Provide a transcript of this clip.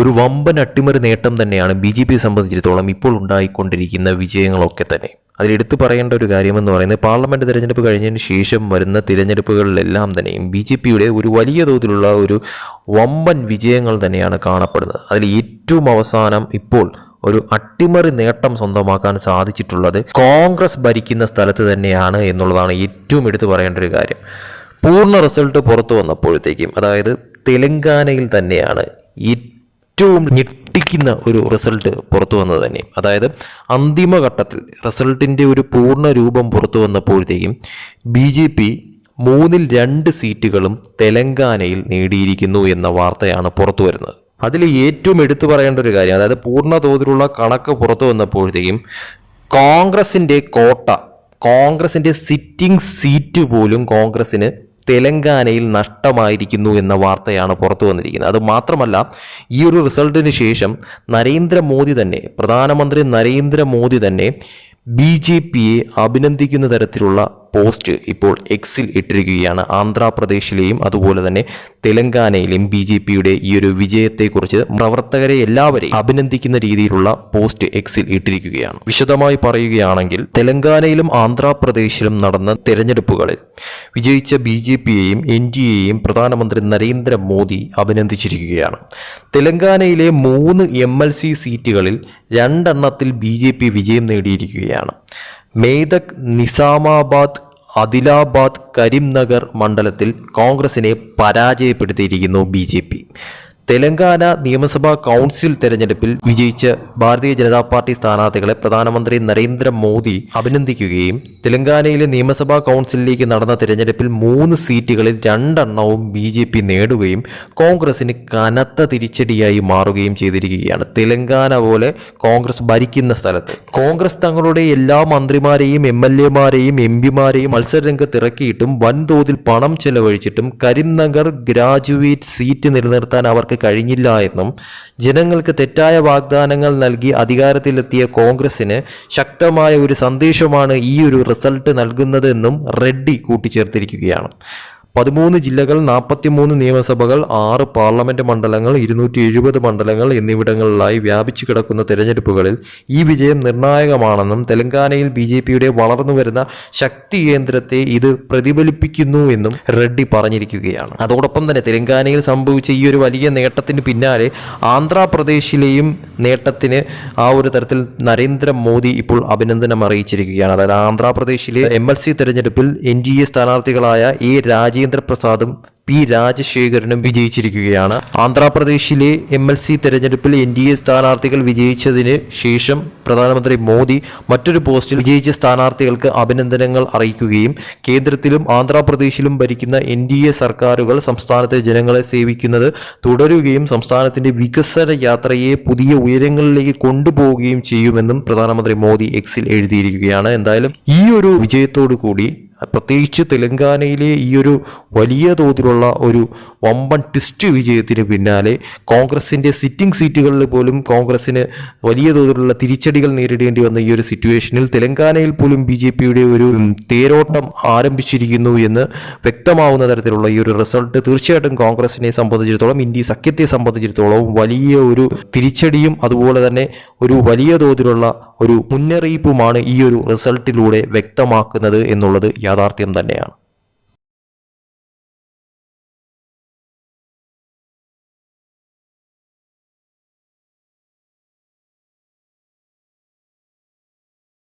ഒരു വമ്പൻ അട്ടിമറി നേട്ടം തന്നെയാണ് ബി ജെ പിയെ സംബന്ധിച്ചിടത്തോളം ഇപ്പോൾ ഉണ്ടായിക്കൊണ്ടിരിക്കുന്ന വിജയങ്ങളൊക്കെ തന്നെ. അതിലെടുത്തു പറയേണ്ട ഒരു കാര്യമെന്ന് പറയുന്നത് പാർലമെന്റ് തിരഞ്ഞെടുപ്പ് കഴിഞ്ഞതിന് ശേഷം വരുന്ന തിരഞ്ഞെടുപ്പുകളിലെല്ലാം തന്നെയും ബി ജെ പിയുടെ ഒരു വലിയ തോതിലുള്ള ഒരു വമ്പൻ വിജയങ്ങൾ തന്നെയാണ് കാണപ്പെടുന്നത്. അതിൽ ഏറ്റവും അവസാനം ഇപ്പോൾ ഒരു അട്ടിമറി നേട്ടം സ്വന്തമാക്കാൻ സാധിച്ചിട്ടുള്ളത് കോൺഗ്രസ് ഭരിക്കുന്ന സ്ഥലത്ത് തന്നെയാണ് എന്നുള്ളതാണ് ഏറ്റവും എടുത്തു പറയേണ്ട ഒരു കാര്യം. പൂർണ റിസൾട്ട് പുറത്തു വന്നപ്പോഴത്തേക്കും അതായത് തെലങ്കാനയിൽ തന്നെയാണ് ഏറ്റവും ഞെട്ടിക്കുന്ന ഒരു റിസൾട്ട് പുറത്തു വന്നത് തന്നെ അതായത് അന്തിമഘട്ടത്തിൽ റിസൾട്ടിന്റെ ഒരു പൂർണ രൂപം പുറത്തു വന്നപ്പോഴത്തേക്കും ബി ജെ പി മൂന്നിൽ രണ്ട് സീറ്റുകളും തെലങ്കാനയിൽ നേടിയിരിക്കുന്നു എന്ന വാർത്തയാണ് പുറത്തു വരുന്നത്. അതിൽ ഏറ്റവും എടുത്തു പറയേണ്ട ഒരു കാര്യം അതായത് പൂർണ തോതിലുള്ള കണക്ക് പുറത്തു വന്നപ്പോഴത്തേക്കും കോൺഗ്രസിന്റെ കോട്ട കോൺഗ്രസിന്റെ സിറ്റിംഗ് സീറ്റ് പോലും കോൺഗ്രസിന് തെലങ്കാനയിൽ നഷ്ടമായിരിക്കുന്നു എന്ന വാർത്തയാണ് പുറത്തു വന്നിരിക്കുന്നത്. അത് മാത്രമല്ല ഈ ഒരു റിസൾട്ടിന് ശേഷം നരേന്ദ്രമോദി തന്നെ പ്രധാനമന്ത്രി നരേന്ദ്രമോദി തന്നെ ബി ജെ പിയെ അഭിനന്ദിക്കുന്ന തരത്തിലുള്ള പോസ്റ്റ് ഇപ്പോൾ എക്സിൽ ഇട്ടിരിക്കുകയാണ്. ആന്ധ്രാപ്രദേശിലെയും അതുപോലെ തന്നെ തെലങ്കാനയിലെയും ബി ജെ പിയുടെ ഈ ഒരു വിജയത്തെക്കുറിച്ച് പ്രവർത്തകരെ എല്ലാവരെയും അഭിനന്ദിക്കുന്ന രീതിയിലുള്ള പോസ്റ്റ് എക്സിൽ ഇട്ടിരിക്കുകയാണ്. വിശദമായി പറയുകയാണെങ്കിൽ തെലങ്കാനയിലും ആന്ധ്രാപ്രദേശിലും നടന്ന തെരഞ്ഞെടുപ്പുകളിൽ വിജയിച്ച ബി ജെ പിയെയും എൻ ഡി എയും പ്രധാനമന്ത്രി നരേന്ദ്രമോദി അഭിനന്ദിച്ചിരിക്കുകയാണ്. തെലങ്കാനയിലെ മൂന്ന് എം എൽ സി സീറ്റുകളിൽ രണ്ടെണ്ണത്തിൽ ബി ജെ പി വിജയം നേടിയിരിക്കുകയാണ്. മേദക് നിസാമാബാദ് ആദിലാബാദ് കരീംനഗർ മണ്ഡലത്തിൽ കോൺഗ്രസിനെ പരാജയപ്പെടുത്തിയിരിക്കുന്നു ബി തെലങ്കാന നിയമസഭാ കൗൺസിൽ തെരഞ്ഞെടുപ്പിൽ വിജയിച്ച ഭാരതീയ ജനതാ പാർട്ടി സ്ഥാനാർത്ഥികളെ പ്രധാനമന്ത്രി നരേന്ദ്രമോദി അഭിനന്ദിക്കുകയും തെലങ്കാനയിലെ നിയമസഭാ കൗൺസിലിലേക്ക് നടന്ന തെരഞ്ഞെടുപ്പിൽ മൂന്ന് സീറ്റുകളിൽ രണ്ടെണ്ണവും ബി ജെ പി നേടുകയും കോൺഗ്രസിന് കനത്ത തിരിച്ചടിയായി മാറുകയും ചെയ്തിരിക്കുകയാണ്. തെലങ്കാന പോലെ കോൺഗ്രസ് ഭരിക്കുന്ന സ്ഥലത്ത് കോൺഗ്രസ് തങ്ങളുടെ എല്ലാ മന്ത്രിമാരെയും എം എൽ എമാരെയും എം പിമാരെയും മത്സരരംഗത്ത് ഇറക്കിയിട്ടും വൻതോതിൽ പണം ചെലവഴിച്ചിട്ടും കരിംനഗർ ഗ്രാജുവേറ്റ് സീറ്റ് നിലനിർത്താൻ അവർക്ക് കഴിഞ്ഞില്ല എന്നും ജനങ്ങൾക്ക് തെറ്റായ വാഗ്ദാനങ്ങൾ നൽകി അധികാരത്തിലെത്തിയ കോൺഗ്രസിന് ശക്തമായ ഒരു സന്ദേശമാണ് ഈ ഒരു റിസൾട്ട് നൽകുന്നതെന്നും റെഡ്ഡി കൂട്ടിച്ചേർത്തിരിക്കുകയാണ്. പതിമൂന്ന് ജില്ലകൾ നാൽപ്പത്തിമൂന്ന് നിയമസഭകൾ ആറ് പാർലമെന്റ് മണ്ഡലങ്ങൾ ഇരുന്നൂറ്റി എഴുപത് മണ്ഡലങ്ങൾ എന്നിവിടങ്ങളിലായി വ്യാപിച്ചു കിടക്കുന്ന തെരഞ്ഞെടുപ്പുകളിൽ ഈ വിജയം നിർണായകമാണെന്നും തെലങ്കാനയിൽ ബി ജെ പിയുടെ വളർന്നുവരുന്ന ശക്തി കേന്ദ്രത്തെ ഇത് പ്രതിഫലിപ്പിക്കുന്നു എന്നും റെഡ്ഡി പറഞ്ഞിരിക്കുകയാണ്. അതോടൊപ്പം തന്നെ തെലങ്കാനയിൽ സംഭവിച്ച ഈ ഒരു വലിയ നേട്ടത്തിന് പിന്നാലെ ആന്ധ്രാപ്രദേശിലെയും നേട്ടത്തിന് ആ ഒരു തരത്തിൽ നരേന്ദ്രമോദി ഇപ്പോൾ അഭിനന്ദനം അറിയിച്ചിരിക്കുകയാണ്. അതായത് ആന്ധ്രാപ്രദേശിലെ എം എൽ സി തെരഞ്ഞെടുപ്പിൽ എൻ ഡി എ സ്ഥാനാർത്ഥികളായ എ രാജേന്ദ്ര പ്രസാദും പി രാജശേഖരനും വിജയിച്ചിരിക്കുകയാണ്. ആന്ധ്രാപ്രദേശിലെ എം എൽ സി തെരഞ്ഞെടുപ്പിൽ എൻ ഡി എ സ്ഥാനാർത്ഥികൾ വിജയിച്ചതിന് ശേഷം പ്രധാനമന്ത്രി മോദി മറ്റൊരു പോസ്റ്റിൽ വിജയിച്ച സ്ഥാനാർത്ഥികൾക്ക് അഭിനന്ദനങ്ങൾ അറിയിക്കുകയും കേന്ദ്രത്തിലും ആന്ധ്രാപ്രദേശിലും ഭരിക്കുന്ന എൻ ഡി എ സർക്കാരുകൾ സംസ്ഥാനത്തെ ജനങ്ങളെ സേവിക്കുന്നത് തുടരുകയും സംസ്ഥാനത്തിന്റെ വികസന യാത്രയെ പുതിയ ഉയരങ്ങളിലേക്ക് കൊണ്ടുപോവുകയും ചെയ്യുമെന്നും പ്രധാനമന്ത്രി മോദി എക്സിൽ എഴുതിയിരിക്കുകയാണ്. എന്തായാലും ഈ ഒരു വിജയത്തോടു കൂടി പ്രത്യേകിച്ച് തെലങ്കാനയിലെ ഈ ഒരു വലിയ തോതിലുള്ള ഒരു വമ്പൻ ട്വിസ്റ്റ് വിജയത്തിന് പിന്നാലെ കോൺഗ്രസിന്റെ സിറ്റിംഗ് സീറ്റുകളിൽ പോലും കോൺഗ്രസിന് വലിയ തോതിലുള്ള തിരിച്ചടികൾ നേരിടേണ്ടി വന്ന ഈ ഒരു സിറ്റുവേഷനിൽ തെലങ്കാനയിൽ പോലും ബി ജെ പിയുടെ ഒരു തേരോട്ടം ആരംഭിച്ചിരിക്കുന്നു എന്ന് വ്യക്തമാവുന്ന തരത്തിലുള്ള ഈ ഒരു റിസൾട്ട് തീർച്ചയായിട്ടും കോൺഗ്രസിനെ സംബന്ധിച്ചിടത്തോളം ഇന്ത്യ സഖ്യത്തെ സംബന്ധിച്ചിടത്തോളം വലിയ ഒരു തിരിച്ചടിയും അതുപോലെ തന്നെ ഒരു വലിയ തോതിലുള്ള ഒരു മുന്നറിയിപ്പുമാണ് ഈ ഒരു റിസൾട്ടിലൂടെ വ്യക്തമാക്കുന്നത് എന്നുള്ളത് യാഥാർത്ഥ്യം തന്നെയാണ്.